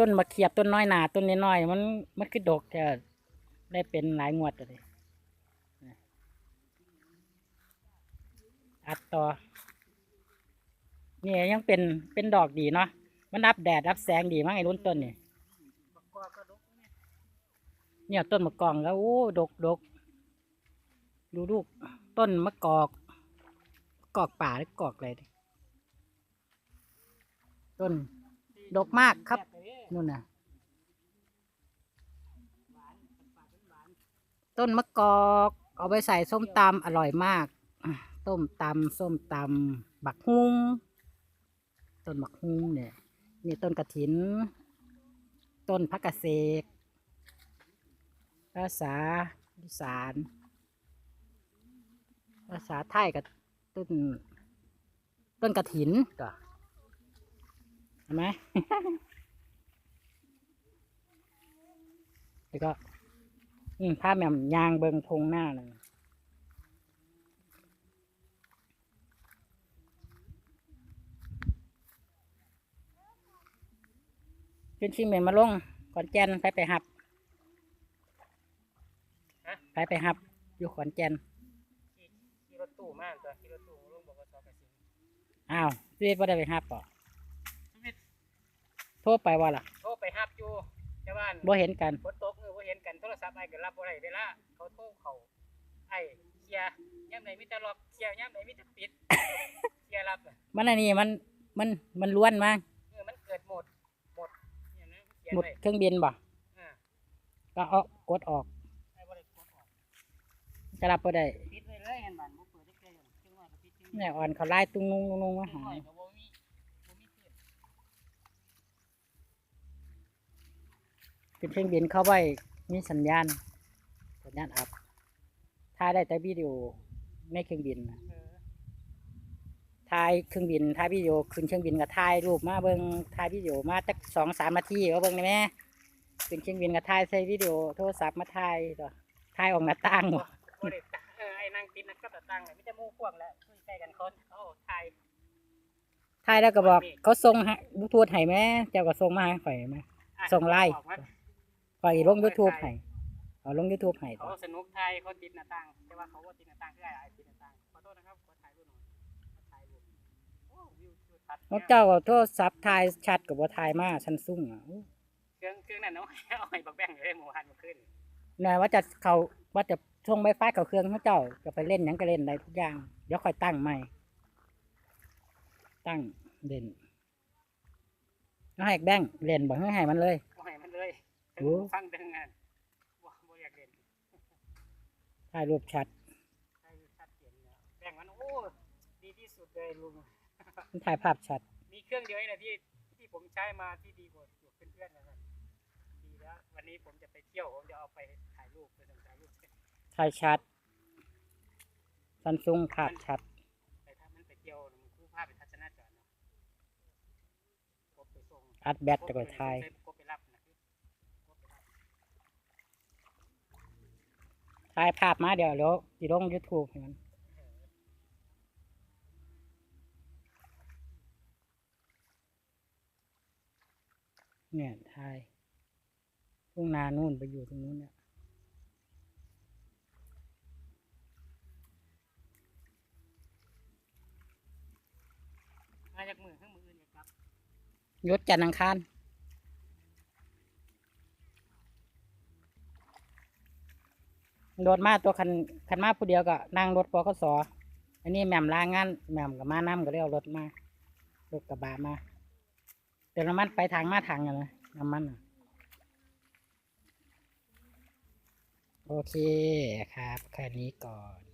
ต้นมะเขียบต้นน้อยหนาต้นน้อยๆมันมันคือดกจะได้เป็นหลายงวดเลยอัดต่อนี่ยังเป็นเป็นดอกดีเนาะมันรับแดดรับแสงดีมากไอ้รุ่นต้นนี่เนี่ยเนี่ยต้นมะกองแล้วโอ้ดกดกดูลูกต้นมะกอกกอกป่าหรือกอกอะไรต้นดกมากครับ นู่นน่ะหวานปากเป็นหวานต้นมะกอก เอาไปใส่ส้มตำอร่อยมากอะต้มตำส้มตำบักฮุ้งต้นบักฮุ้งเนี่ย นี่ต้นกระถิน ต้นพักเกษตรภาษาอีสานภาษาไทยกับต้นต้นกระถินก็เห็นไหม แล้วก็อืมผ้าแหม่มยางเบิงทงหน้าเลยขึ้นชิงเหม็นมาลงขอนแก่นไปไปหับไปไปหับ อยู่ขอนแก่นขี่ขี่รถตู้มากตัวขี่รถตู้ลงบอกว่าตอกระสิงอ้าวชีวิตว่าได้ไปหับป่ะชีวิตโทรไปว่าล่ะ โทรไปฮับอยู่ แต่ว่าบ่เห็นกันฝนตกเออบ่เห็นกันโทรศัพท์ไอ้ก็รับบ่ได้เวลาเขาโทรเขาไอ้เคลียร์ยามไหนมีแต่ล็อกเคลียร์ยามไหนมีแต่ปิดเคลียร์รับอะมันอันนี้มันมันมันล้วนมากเออมันเกิดโหมดโหมดเนี่ยนะเขียนหมดไว้เครื่องบินบ่อ่าก็เอากดออกไอ้บ่ได้กดออกจะรับบ่ได้ปิดไว้เลยเห็นบ้านบ่เปิดได้แค่อย่างเครื่องน้อยก็ปิดเครื่องเนี่ยอ่อนเขาไล่ตุ้งนุ่งตุ้งนุ่งมาเครื่องหาน้อยก็บ่มีบ่มีเปิด เป็นเครื่องบินเข้าไว้มีสัญญาณ สัญญาณอัพถ่ายได้แต่วิดีโอในเครื่องบินนะเออถ่ายเครื่องบินถ่ายวิดีโอขึ้นเครื่องบินก็ถ่ายรูปมาเบิ่งถ่ายวิดีโอมาจักสองสามนาทีเอาเบิ่งได้ไหมขึ้นเครื่องบินก็ถ่ายใส่วิดีโอโทรศัพท์มาถ่ายตัวถ่ายออกหน้าต่างบ่บ่ได้ตะเออไอ้นั่งติดนักกับตะตังเลยมีแต่หมู่พวกแล้วคุยใกล้กันคนโอ้ไทยถ่ายแล้วก็บอกเขาส่งให้บลูทูธให้แม่เจ้าก็ส่งมาให้ข่อยไหมอะส่งไล น์บอกว่าข่อยลงยูทูบให้เอาลงยูทูบให้ตัเขาวสนุกไทยเขาติดหน้าต่างแต่ว่าเขาว่าติดหน้าต่างคือไอ้ไอ้ติดหน้าต่างขอโทษนะครับขอถ่ายรูปหน่อยขอถ่ายรูปโอ้วิวทิวทัศน์ของเจ้าเอาโทรศัพท์ถ่ายชัดกับว่าถ่ายมาซันซุ่งอะอู้เครื่องเครื่องนั้นเอาไว้เอาไว้บักแบงอยู่ได้เมื่อวานเมื่อคืนนะว่าจะเขาว่าจะช่วงไฟฟ้าเขาเครื่องเขาเจ้าจะไปเล่นหยังก็เล่นได้ทุกอย่าง เดี๋ยวค่อยตั้งใหม่ ตั้งเล่นแล้วให้แบงค์เล่นบอกให้ให้มันเลยเอาให้มันเลย โอ้ฟังเดังงานบ่บ่อยากเล่นถ่ายรูปชัดถ่ายรูปชัดเจนแล้วแบงมันโอ้ดีที่สุดเลยลุง มันถ่ายภาพชัด มีเครื่องเดียวนี่แหละที่ที่ผมใช้มาที่ดีกว่าอยู่เพื่อนๆนะครับดีแล้ววันนี้ผมจะไปเที่ยวผมจะเอาไปถ่ายรูปไปส่งถ่ายรูปถ่ายชัดซันซุงภาพชัด ไปถ้ามันไปเที่ยวมันคู่ภาพเป็นทัศนจรเนาะกบไปส่งอัดแบตจะไปถ่ายกบไปรับนะกบไปรับ ถ่ายภาพมาเดี๋ยวเดี๋ยวสิลงยูทูบให้มันเนี่ยถ่ายทุ่งนานู่นไปอยู่ตรงนู้นเนี่ยมาจากมือข้างมืออื่นเนี่ยครับยศจันทร์อังคาร โดดมาตัวคันคันมาผู้เดียวก็นั่งรถปอกสออันนี้แหม่มลางานแหม่มกับมาน้ำก็เรียเอารถมารถกระบะมาเติมน้ำมันไปทางมาทางกันนะน้ำมันโอเคครับแค่นี้ก่อน